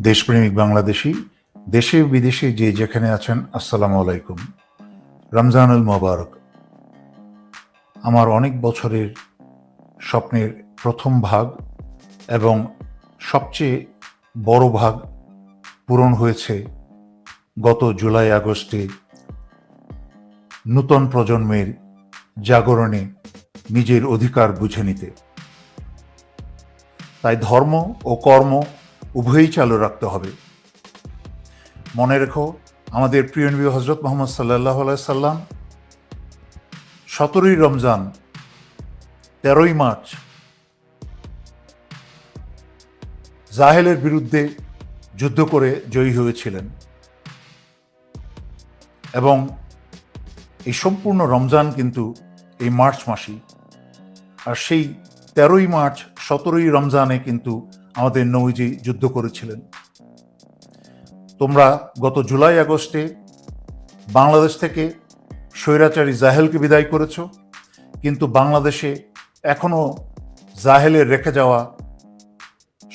দেশপ্রেমিক বাংলাদেশি, দেশে বিদেশে যে যেখানে আছেন, আসসালামু আলাইকুম। রমজানুল মোবারক। আমার অনেক বছরের স্বপ্নের প্রথম ভাগ এবং সবচেয়ে বড় ভাগ পূরণ হয়েছে গত জুলাই, আগস্টে নূতন প্রজন্মের জাগরণে নিজের অধিকার বুঝে নিতে। তাই ধর্ম ও কর্ম উভয়ই চালু রাখতে হবে। মনে রেখো, আমাদের প্রিয় নবী হজরত মোহাম্মদ সাল্লাহ সাল্লাম সতেরোই রমজান, তেরোই মার্চ জাহেলের বিরুদ্ধে যুদ্ধ করে জয়ী হয়েছিলেন। এবং এই সম্পূর্ণ রমজান কিন্তু এই মার্চ মাসই। আর সেই তেরোই মার্চ সতেরোই রমজানে কিন্তু আমাদের নৌজি যুদ্ধ করেছিলেন। তোমরা গত জুলাই আগস্টে বাংলাদেশ থেকে স্বৈরাচারী জাহেলকে বিদায় করেছ, কিন্তু বাংলাদেশে এখনও জাহেলের রেখে যাওয়া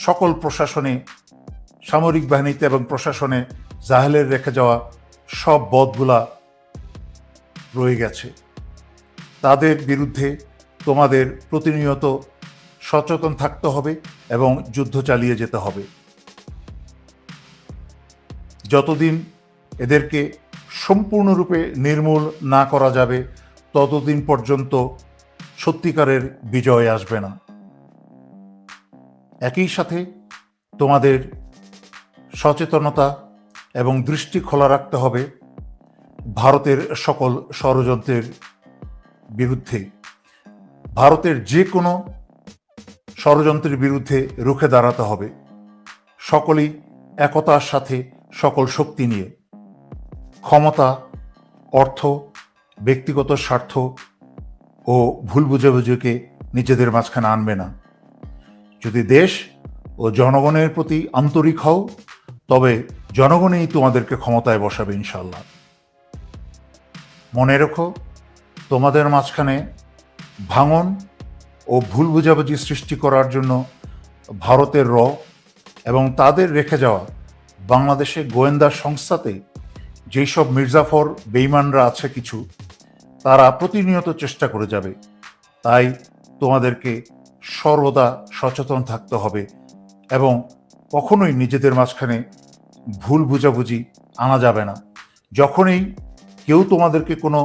সকল প্রশাসনে, সামরিক বাহিনীতে এবং প্রশাসনে জাহেলের রেখে যাওয়া সব বদগুলা রয়ে গেছে। তাদের বিরুদ্ধে তোমাদের প্রতিনিয়ত সচেতন থাকতে হবে এবং যুদ্ধ চালিয়ে যেতে হবে। যতদিন এদেরকে সম্পূর্ণরূপে নির্মূল না করা যাবে, ততদিন পর্যন্ত সত্যিকারের বিজয় আসবে না। একই সাথে তোমাদের সচেতনতা এবং দৃষ্টি খোলা রাখতে হবে ভারতের সকল ষড়যন্ত্রের বিরুদ্ধে। ভারতের যে কোনো ষড়যন্ত্রের বিরুদ্ধে রুখে দাঁড়াতে হবে। সকলেই একতার সাথে সকল শক্তি নিয়ে। ক্ষমতা, অর্থ, ব্যক্তিগত স্বার্থ ও ভুল বুঝাবুঝিকে নিজেদের মাঝখানে আনবে না। যদি দেশ ও জনগণের প্রতি আন্তরিক হও, তবে জনগণই তোমাদেরকে ক্ষমতায় বসাবে ইনশাল্লাহ মনে রেখো, তোমাদের মাঝখানে ভাঙন ও ভুল বুঝাবুঝি সৃষ্টি করার জন্য ভারতের র এবং তাদের রেখে যাওয়া বাংলাদেশে গোয়েন্দা সংস্থাতে যেই সব মির্জাফর বেইমানরা আছে কিছু, তারা প্রতিনিয়ত চেষ্টা করে যাবে। তাই তোমাদেরকে সর্বদা সচেতন থাকতে হবে এবং কখনোই নিজেদের মাঝখানে ভুল বুঝাবুঝি আনা যাবে না। যখনই কেউ তোমাদেরকে কোনো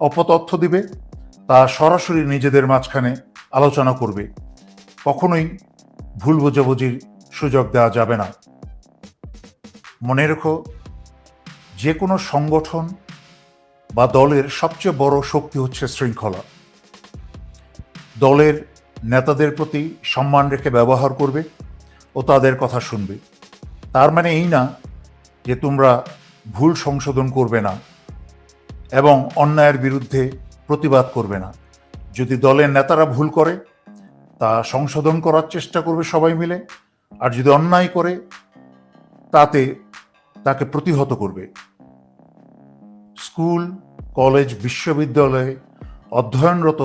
অপতথ্য দিবে, তা সরাসরি নিজেদের মাঝখানে আলোচনা করবে। কখনোই ভুল বোঝাবুঝির সুযোগ দেওয়া যাবে না। মনে রেখো, যে কোনো সংগঠন বা দলের সবচেয়ে বড় শক্তি হচ্ছে শৃঙ্খলা। দলের নেতাদের প্রতি সম্মান রেখে ব্যবহার করবে ও তাদের কথা শুনবে। তার মানে এই না যে তোমরা ভুল সংশোধন করবে না এবং অন্যায়ের বিরুদ্ধে প্রতিবাদ করবে না। যদি দলের নেতারা ভুল করে, তা সংশোধন করার চেষ্টা করবে সবাই মিলে। আর যদি অন্যায় করে, তাতে তাকে প্রতিহত করবে। স্কুল, কলেজ, বিশ্ববিদ্যালয়ে অধ্যয়নরত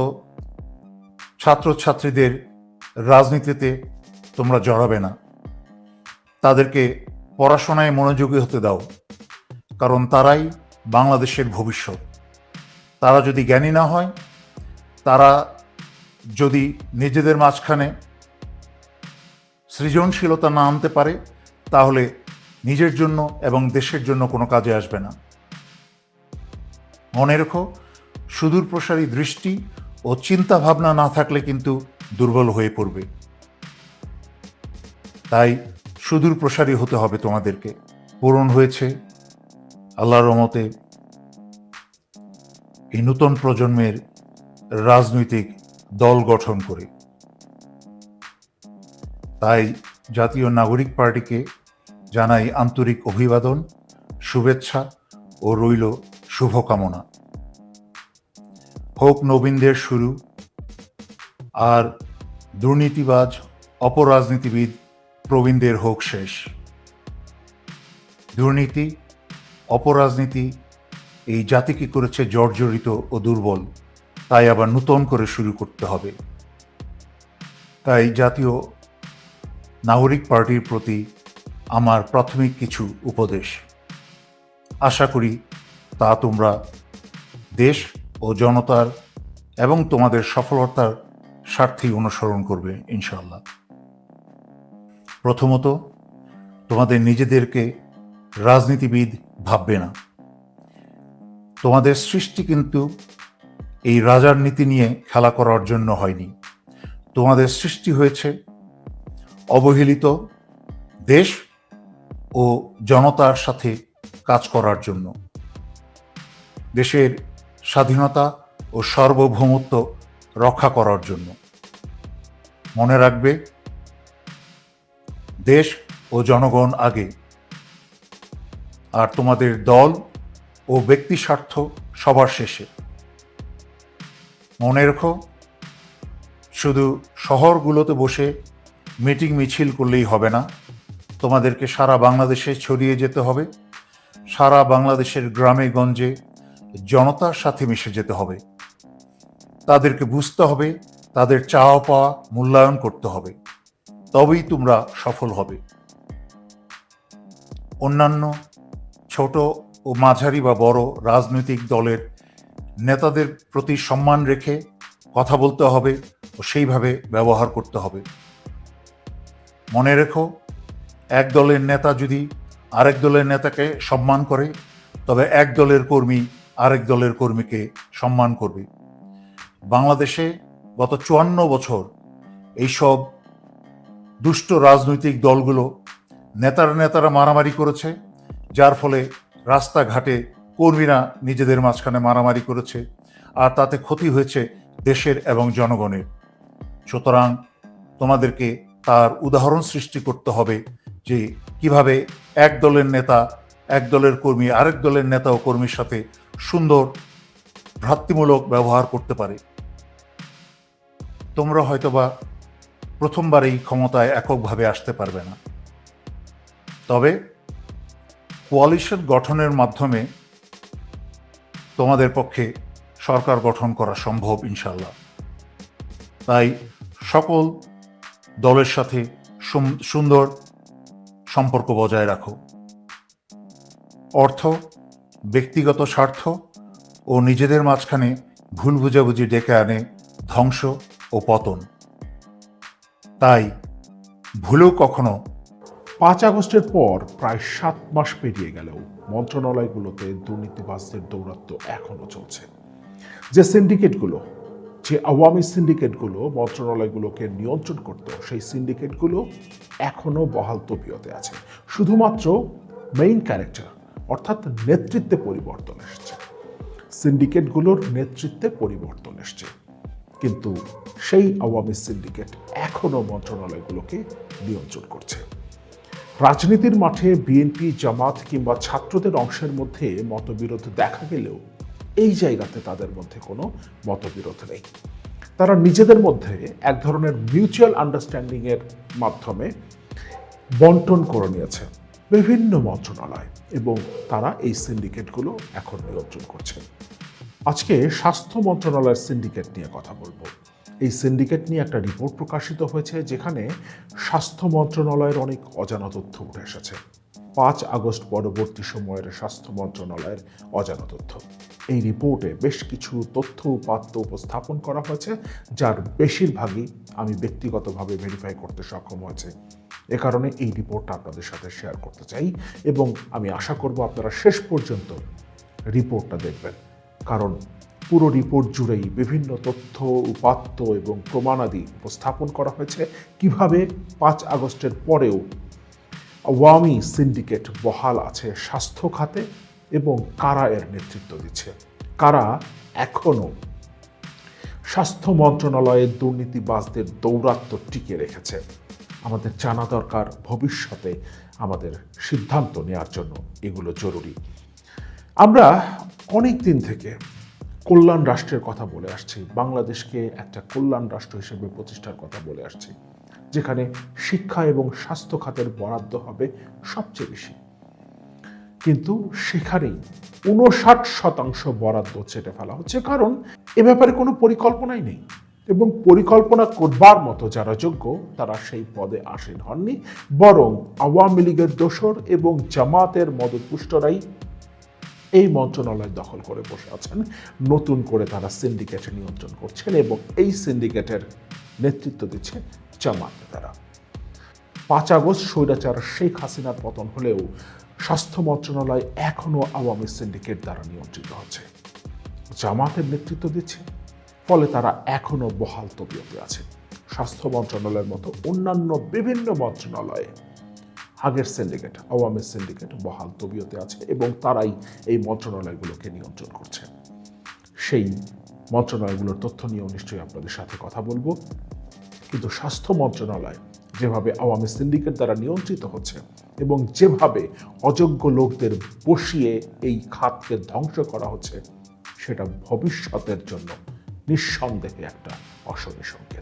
ছাত্রছাত্রীদের রাজনীতিতে তোমরা জড়াবে না। তাদেরকে পড়াশোনায় মনোযোগী হতে দাও, কারণ তারাই বাংলাদেশের ভবিষ্যৎ। তারা যদি জ্ঞানী না হয় তারা যদি নিজেদের মাঝখানে সৃজনশীলতা না আনতে পারে, তাহলে নিজের জন্য এবং দেশের জন্য কোনো কাজে আসবে না। মনে রেখো, সুদূর প্রসারী দৃষ্টি ও চিন্তা ভাবনা না থাকলে কিন্তু দুর্বল হয়ে পড়বে। তাই সুদূর প্রসারী হতে হবে তোমাদেরকে। পূরণ হয়েছে আল্লাহর রহমতে এই নূতন প্রজন্মের রাজনৈতিক দল গঠন করে। তাই জাতীয় নাগরিক পার্টিকে জানাই আন্তরিক অভিবাদন, শুভেচ্ছা ও রইল শুভকামনা। হোক নবীনদের শুরু আর দুর্নীতিবাজ, অপরাজনীতিবিদ প্রবীণদের হোক শেষ। দুর্নীতি, অপরাজনীতি এই জাতিকে করেছে জর্জরিত ও দুর্বল? তাই আবার নূতন করে শুরু করতে হবে। তাই জাতীয় নাগরিক পার্টির প্রতি আমার প্রাথমিক কিছু উপদেশ। আশা করি তা তোমরা দেশ ও জনতার এবং তোমাদের সফলতার স্বার্থেই অনুসরণ করবে ইনশাল্লাহ প্রথমত, তোমাদের নিজেদেরকে রাজনীতিবিদ ভাববে না। তোমাদের সৃষ্টি কিন্তু এই রাজার নীতি নিয়ে খেলা করার জন্য হয়নি। তোমাদের সৃষ্টি হয়েছে, অবহেলিত দেশ ও জনতার সাথে কাজ করার জন্য। দেশের স্বাধীনতা ও সার্বভৌমত্ব রক্ষা করার জন্য। মনে রাখবে, দেশ ও জনগণ আগে, আর তোমাদের দল ও ব্যক্তি স্বার্থ সবার শেষে। মনে রেখো, শুধু শহরগুলোতে বসে মিটিং মিছিল করলেই হবে না। তোমাদেরকে সারা বাংলাদেশে ছড়িয়ে যেতে হবে। সারা বাংলাদেশের গ্রামে গঞ্জে জনতার সাথে মিশে যেতে হবে। তাদেরকে বুঝতে হবে, তাদের চাওয়া পাওয়া মূল্যায়ন করতে হবে। তবেই তোমরা সফল হবে। অন্যান্য ছোট ও মাঝারি বা বড় রাজনৈতিক দলের নেতাদের প্রতি সম্মান রেখে কথা বলতে হবে ও সেইভাবে ব্যবহার করতে হবে। মনে রেখো, এক দলের নেতা যদি আরেক দলের নেতাকে সম্মান করে, তবে এক দলের কর্মী আরেক দলের কর্মীকে সম্মান করবে। বাংলাদেশে গত চুয়ান্ন বছর এইসব দুষ্ট রাজনৈতিক দলগুলো নেতার নেতারা মারামারি করেছে, যার ফলে রাস্তাঘাটে কর্মীরা নিজেদের মাঝখানে মারামারি করেছে আর তাতে ক্ষতি হয়েছে দেশের এবং জনগণের। সুতরাং তোমাদেরকে তার উদাহরণ সৃষ্টি করতে হবে যে কীভাবে এক দলের নেতা, এক দলের কর্মী, আরেক দলের নেতা ও কর্মীর সাথে সুন্দর ভ্রাতৃমূলক ব্যবহার করতে পারে। তোমরা হয়তোবা প্রথমবার এই ক্ষমতায় এককভাবে আসতে পারবে না। তবে কোয়ালিশন গঠনের মাধ্যমে তোমাদের পক্ষে সরকার গঠন করা সম্ভব ইনশাল্লাহ তাই সকল দলের সাথে সুন্দর সম্পর্ক বজায় রাখো। অর্থ, ব্যক্তিগত স্বার্থ ও নিজেদের মাঝখানে ভুল বুঝাবুঝি ডেকে আনে ধ্বংস ও পতন। তাই ভুলেও কখনো পাঁচ আগস্টের পর প্রায় সাত মাস পেরিয়ে গেলেও মন্ত্রণালয়গুলোতে দুর্নীতিবাজদের দৌরাত্ম্য এখনও চলছে। যে সিন্ডিকেটগুলো, যে আওয়ামী সিন্ডিকেটগুলো মন্ত্রণালয়গুলোকে নিয়ন্ত্রণ করত, সেই সিন্ডিকেটগুলো এখনও বহাল তবিয়তে আছে। শুধুমাত্র মেইন ক্যারেক্টার অর্থাৎ নেতৃত্বে পরিবর্তন এসেছে। সিন্ডিকেটগুলোর নেতৃত্বে পরিবর্তন এসছে। কিন্তু সেই আওয়ামী সিন্ডিকেট এখনও মন্ত্রণালয়গুলোকে নিয়ন্ত্রণ করছে। রাজনীতির মাঠে বিএনপি, জামাত কিংবা ছাত্রদের অংশের মধ্যে মতবিরোধ দেখা গেলেও এই জায়গাতে তাদের মধ্যে কোনো মতবিরোধ নেই। তারা নিজেদের মধ্যে এক ধরনের মিউচুয়াল আন্ডারস্ট্যান্ডিংয়ের মাধ্যমে বন্টন করে নিয়েছে বিভিন্ন মন্ত্রণালয় এবং তারা এই সিন্ডিকেটগুলো এখন নিয়ন্ত্রণ করছে। আজকে স্বাস্থ্য মন্ত্রণালয়ের সিন্ডিকেট নিয়ে কথা বলব। এই সিন্ডিকেট নিয়ে একটা রিপোর্ট প্রকাশিত হয়েছে যেখানে স্বাস্থ্য মন্ত্রণালয়ের অনেক অজানা তথ্য উঠে এসেছে। পাঁচ আগস্ট পরবর্তী সময়ের স্বাস্থ্য মন্ত্রণালয়ের অজানা তথ্য। এই রিপোর্টে বেশ কিছু তথ্য উপাত্ত উপস্থাপন করা হয়েছে, যার বেশিরভাগই আমি ব্যক্তিগতভাবে ভেরিফাই করতে সক্ষম হয়েছে। এ কারণে এই রিপোর্টটা আপনাদের সাথে শেয়ার করতে চাই এবং আমি আশা করব আপনারা শেষ পর্যন্ত রিপোর্টটা দেখবেন। কারণ পুরো রিপোর্ট জুড়েই বিভিন্ন তথ্য, উপাত্ত এবং প্রমাণাদি উপস্থাপন করা হয়েছে। কীভাবে পাঁচ আগস্টের পরেও আওয়ামী সিন্ডিকেট বহাল আছে স্বাস্থ্য খাতে এবং কারা এর নেতৃত্ব দিচ্ছে? কারা এখনও স্বাস্থ্য মন্ত্রণালয়ের দুর্নীতিবাজদের দৌরাত্ম্য টিকে রেখেছে? আমাদের জানা দরকার ভবিষ্যতে আমাদের সিদ্ধান্ত নেওয়ার জন্য এগুলো জরুরি। আমরা অনেক দিন থেকে কল্যাণ রাষ্ট্রের কথা বলে আসছি। বাংলাদেশকে একটা কল্যাণ রাষ্ট্র হিসেবে প্রতিষ্ঠার কথা বলে আসছি, যেখানে শিক্ষা এবং স্বাস্থ্য খাতের বরাদ্দ হবে সবচেয়ে বেশি। কিন্তু সেখানেই উনষাট শতাংশ বরাদ্দ চেটে ফেলা হচ্ছে, কারণ এ ব্যাপারে কোনো পরিকল্পনাই নেই। এবং পরিকল্পনা করবার মতো যারা যোগ্য, তারা সেই পদে আসীন হননি, বরং আওয়ামী লীগের দোসর এবং জামাতের মদতপুষ্টরাই এই মন্ত্রণালয় দখল করে বসে আছেন। নতুন করে তারা সিন্ডিকেটে নিয়ন্ত্রণ করছেন এবং এই সিন্ডিকেটের নেতৃত্ব দিচ্ছে জামাত নেতারা পাঁচ আগস্ট স্বৈরাচার শেখ হাসিনার পতন হলেও স্বাস্থ্য মন্ত্রণালয় এখনও আওয়ামী সিন্ডিকেট দ্বারা নিয়ন্ত্রিত হচ্ছে জামাতের নেতৃত্ব দিচ্ছে, ফলে তারা এখনও বহাল তবিয়তে আছে। স্বাস্থ্য মন্ত্রণালয়ের মতো অন্যান্য বিভিন্ন মন্ত্রণালয়ে আগের সিন্ডিকেট আওয়ামী সিন্ডিকেট বহাল তবিয়তে আছে এবং তারাই এই মন্ত্রণালয়গুলোকে নিয়ন্ত্রণ করছে। সেই মন্ত্রণালয়গুলোর তথ্য নিয়েও নিশ্চয়ই আপনাদের সাথে কথা বলব। কিন্তু স্বাস্থ্য মন্ত্রণালয় যেভাবে আওয়ামী সিন্ডিকেট দ্বারা নিয়ন্ত্রিত হচ্ছে এবং যেভাবে অযোগ্য লোকদের বসিয়ে এই খাতকে ধ্বংস করা হচ্ছে, সেটা ভবিষ্যতের জন্য নিঃসন্দেহে একটা অশনি সংকেত।